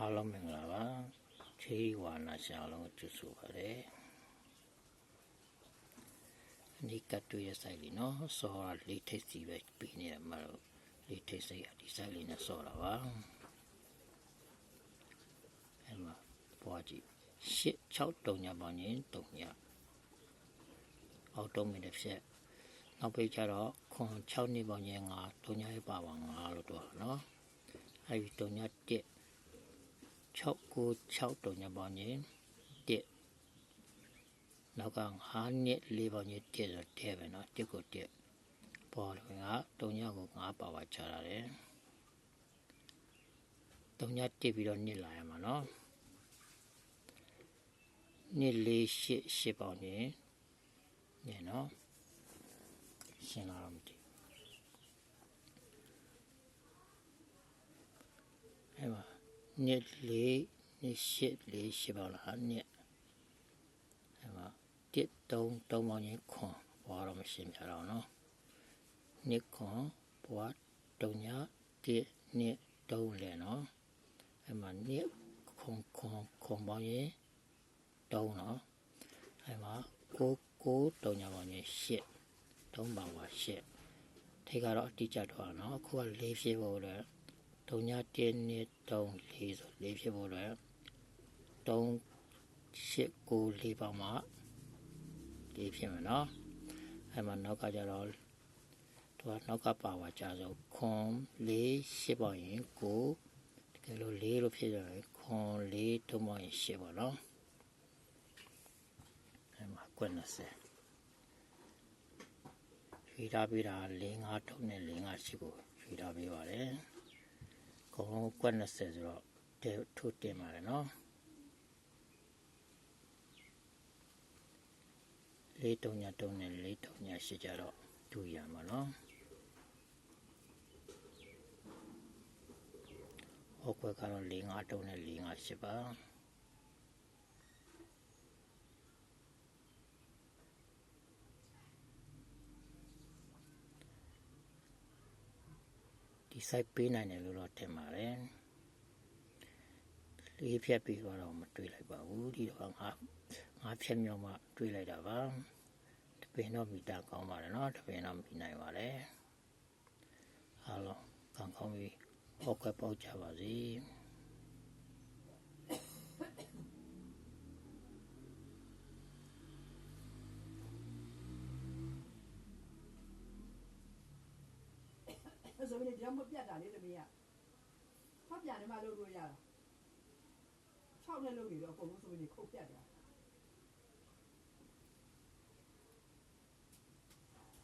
အားလုံးမင်္ဂလာပါချေးဝါနာရှာအားလုံးကိုကျေးဇူးပါတယ်အနိကတူရဲ့ဆိုင်လीနော်စောရလေးထိတ်စီပဲပြီးနေရမှာတော့လေးထိတ်စိတ်ကဒီဆိုင်လေးနဲ့စောတာပါအဲ့မှာပွားကြည့်ရှစ်6တုံညာပေါင်းရင်တုံညာအောက်တုံးမိတဲ့ဖြက်နောက်ပိတ်ကျတော့ခွန်6နှစ်ပေါင်းရင်9တုံညာရဲ့ပါပါ9လို့တော့နော်အဲ့ဒီတုံညာ1 696တုံညာပေါင်းရင်1နောက်က5နှစ်4ပေါင်းရင်1ဆိုတဲ့ပဲเนาะ1ကို1ပေါ်တယ်ကတုံညာကို5ပါဝါချတာတယ်တုံညာ1ပြီးတော့နှစ်လာရမှာเนาะနှစ်4 8 8ပေါင်းရင်ညเนาะရှင်းလာတော့ နှစ်လေးနှစ်ရှစ်လေးရှစ်ပါလားနှစ်အဲ့မှာတစ်သုံးသုံးပေါင်းရင်ခွန်ဘွားတော့မရှင်းပြတော့နော်နှစ်ခွန်ဘွားတုံညာတစ်နှစ်သုံးလဲနော်အဲ့မှာနှစ်ခွန်ခွန်ခွန်ပေါင်းရင်သုံးနော်အဲ့မှာကိုကိုတုံညာပေါင်းရင်ရှစ်သုံးပါပါရှစ်ထိတ်ကတော့အတိကျတော့နော်အခုကလေးဖြစ်ဖို့လ ည်းတုံညာ1နှစ်3 4ဆို4ဖြစ်ဖို့အတွက်3 8 9 4ပေါင်းမှ4ဖြစ်မယ်နော်အဲ့မှာနောက်ကကြတော့သူကနောက်ကပါဝါကြဆိုခွန်4 8ပေါင်းရင်9တကယ်လို့4လို့ဖြစ်ကြရင်ခွန်4သုံးပေါင်းရင်8ပေါ့နော်အဲ့မှာကွက်20ရွေးထားပေးတာ4 5တုံးနဲ့4 5 8ကိုရွေးထားပေးပါတယ်အ ကုန်လုံးကွက်20ဆိုတော့တဲထိုးတင်ပါတယ်နော်လေးတုံညာတုံနဲ့လေးတုံညာရှိကြတော့ဒူရမှာနော်ဟောကွက်ကတော့၄၅တုံနဲ့၄၅ရှိပါ ဒီ site ပေးနိုင်တယ်လို့တော့ထင်ပါတယ်လေးဖြတ်ပြီးတော့မတွေးလိုက်ပါဘူးဒီတော့ငါငါဖြတ်မြောက်မှတွေးလိုက်တာပါတပင်တော့မီတာကောင်းပါတယ်နော်တပင်တော့မီနိုင်ပါတယ်အားလုံးကောင်းကောင်းပြီးဟောက်ခွဲပေါက်ကြပါစေ အဲ့ဆိုရင်ကြောင့်မပြတ်တာလေတမီးကဖတ်ပြန်နေမှလုပ်လို့ရတာ6နဲ့လုပ်နေတော့အကုန်လုံးဆိုရင်ခုတ်ပြတ်တယ်